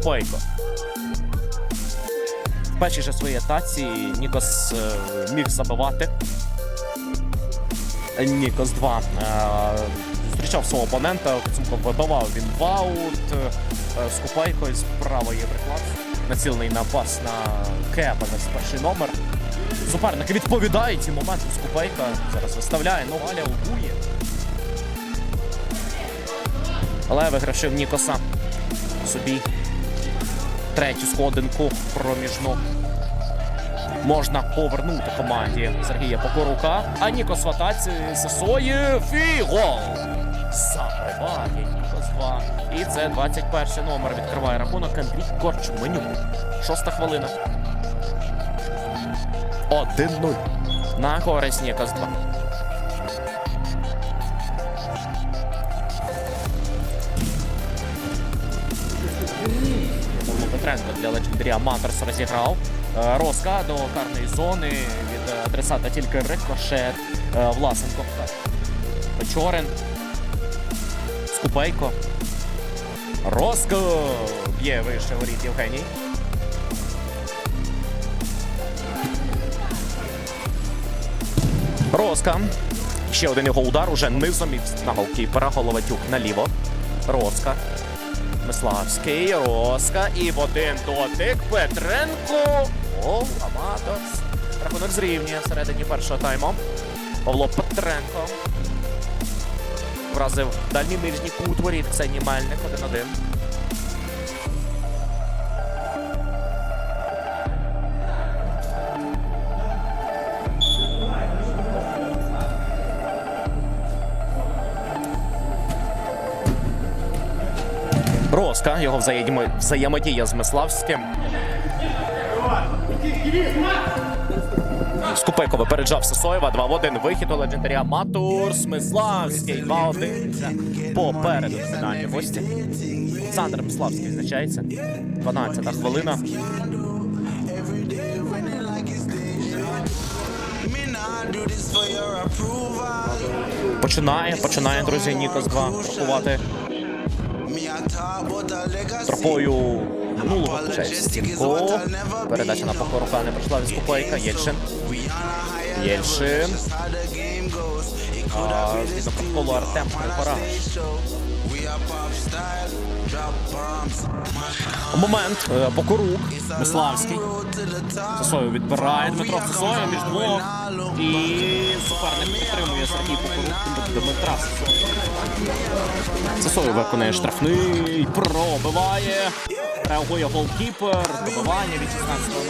Сергій Скупойко. В першій же своїй атаці Нікос е, міг забивати. Нікос 2 е, зустрічав свого опонента, підсумку вибивав він в аут. Е, Скупайко із правої приклад. Націлений на пас на Кепа, на перший номер. Суперники відповідають ці моменти. Скупайка зараз виставляє, ну Аля убує. Але виграшив Нікоса собі третю сходинку проміжну. Можна повернути команді Сергія Покорука. А Нікос в атаці Сесоєв і! Забиває Нікос 2. І це 21 номер. Відкриває рахунок Андрій Корчменюк. Шоста хвилина. 1-0. На користь Нікос 2. Петренко для Legendary Amateurs розіграв. Е, Роска до карної зони від е, адресата тільки рикошет. Е, Власенко. Печорин. Скупейко. Роско. Б'є вище воріт Євгеній. Роска. Ще один його удар уже низом і на голкіпера. Головатюк наліво. Роска. Миславський, Роска і в один дотик Петренко. О, Аматорс. Рахунок зрівнює всередині першого тайму. Павло Петренко. Вразив дальній нижній кут воріт Ксенії Мельник 1-1. Роска, його взаємо- взаємодія з Миславським. Скупейко випереджав Сосоєва. 2 в 1. Вихід у легендаря Матур. Смиславський. 2 1. Попереду фінальні гості. Олександр Миславський відзначається. 12 хвилина. Починає, починає, друзі, Нікос 2 рахувати тропою минулого включається стінку. Передача на покорука не пройшла від Скупайка. Єльшин. Єльшин. Згідно протоколу Артем Припора. Момент. Е, Покорук. Миславський. Сосою відбирає Дмитро Сосою між двох. І суперник підтримує Сергій Покорук до Дмитра Сосою. Сосою виконує штрафний, пробиває. Реагує голкіпер. Добивання від 16-го.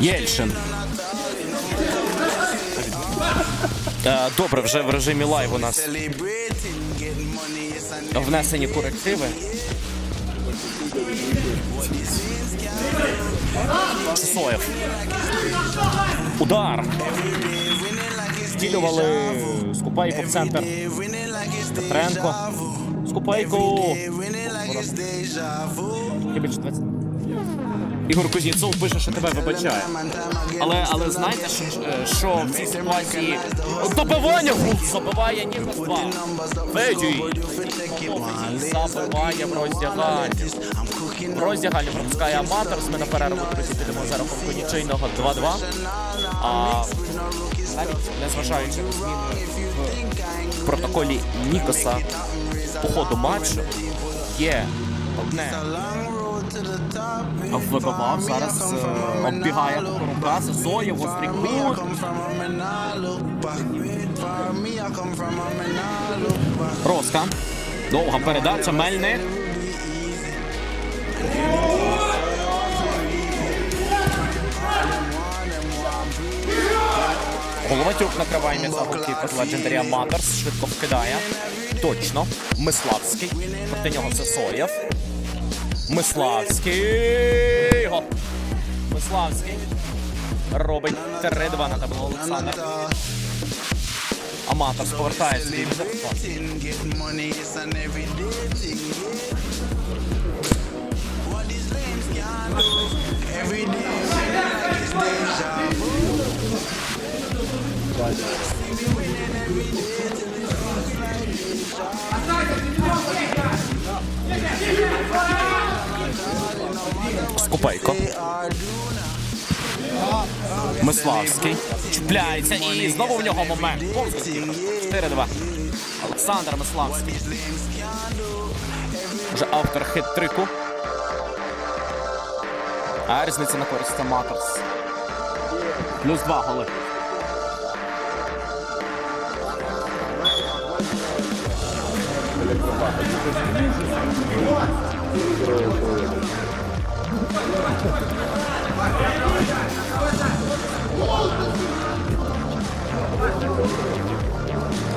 Єльшин. Добре, вже в режимі лайв у нас внесені корективи. Сосоєв. Удар. Стілювали Скупейко в центр. Петренко. Скупейко. Трохи більше 20. Ігор Кузнєцов пише, що тебе вибачає. Але, але знаєте, що, е, що в цій ситуації добивання гул забиває Нікос 2. Федій. Забиває в роздяганні. В роздяганні пропускає аматор. Ми на перерву друзі підемо за рахунку нічийного 2-2. А навіть незважаючи на зміни в протоколі Нікоса по ходу матчу є одне вибивав зараз е, оббігає рука Сосоєв, гострий кут. Роска. Довга передача, Мельник. Головатюк накриває м'яса голкіпер Legendary Amateurs. Швидко вкидає. Точно. Миславський. Проти нього Сесоєв. Миславський. Гоп. Миславський. Робить 3-2 на табло Олександр. Аматор повертає свій Скупейко. Миславський. Чіпляється і знову в нього момент. 4-2. Олександр Миславський. Вже автор хит-трику. А різниця на користь Аматорс. Плюс два голи.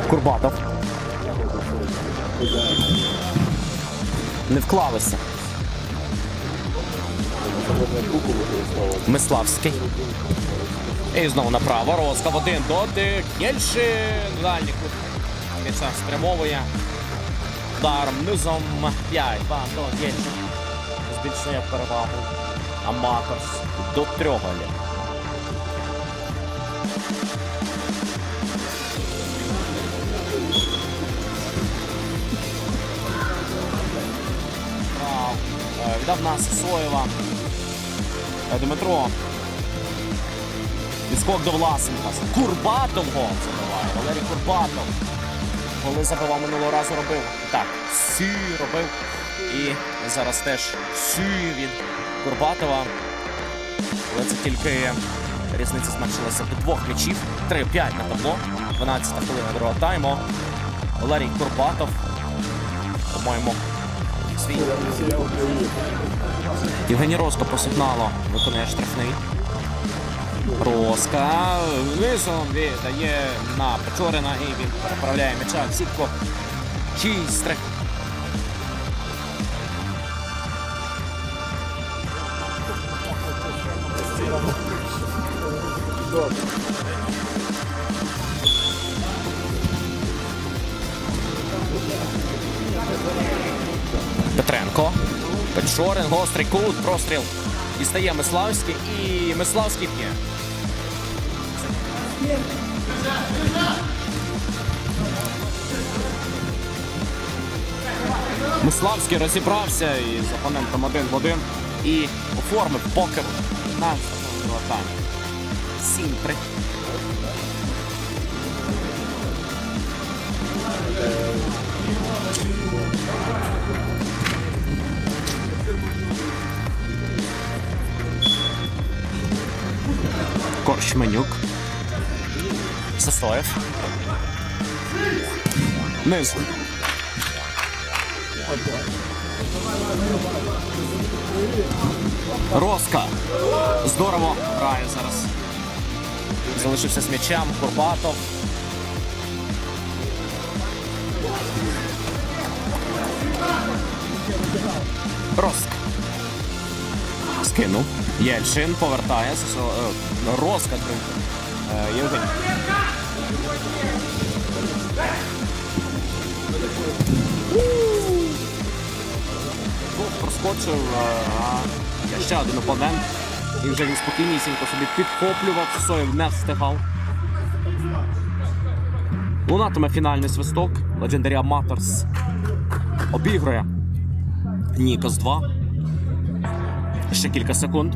Курбатов. Не вклалися. Миславський. І знову направо. Розкав один дотик. Єльшин. Дальній кут. М'яча спрямовує. Ударом низом. 5. 2 до Єльшин. Збільшує перевагу. Аматорс до. Е, Віддав нас Соєва. Дмитро. Відскок до Власенка. Курбатов гол забиває. Валерій Курбатов. Коли забивав минулого разу робив. Так, сі робив. І зараз теж сі від Курбатова. Але це тільки різниця зменшилася до двох м'ячів. 3-5 на табло. 12 хвилина другого тайму. Валерій Курбатов. По-моєму, свій. Євгеній Роско по сигналу виконує штрафний. Роска низом віддає на Печорина і він переправляє м'яча в сітку. 6-3. Петренко. Печорин, гострий кут, простріл. І стає Миславський, і Миславський п'є. Миславський розібрався із опонентом один в один і оформив покер на атаку. 7-3. Корчменюк. Сосоєв. Низ. Роска. Здорово грає зараз. Залишився з м'ячем. Курбатов. Роска. Скинув. Єльшин повертає. Сосо- е, Роска. Е, Євгеній. Проскочив, е, а ще один опонент. І вже він спокійнісінько собі підхоплював, Соєв не встигав. Лунатиме фінальний свисток. Legendary Amateurs обігрує Нікос 2. Ще кілька секунд.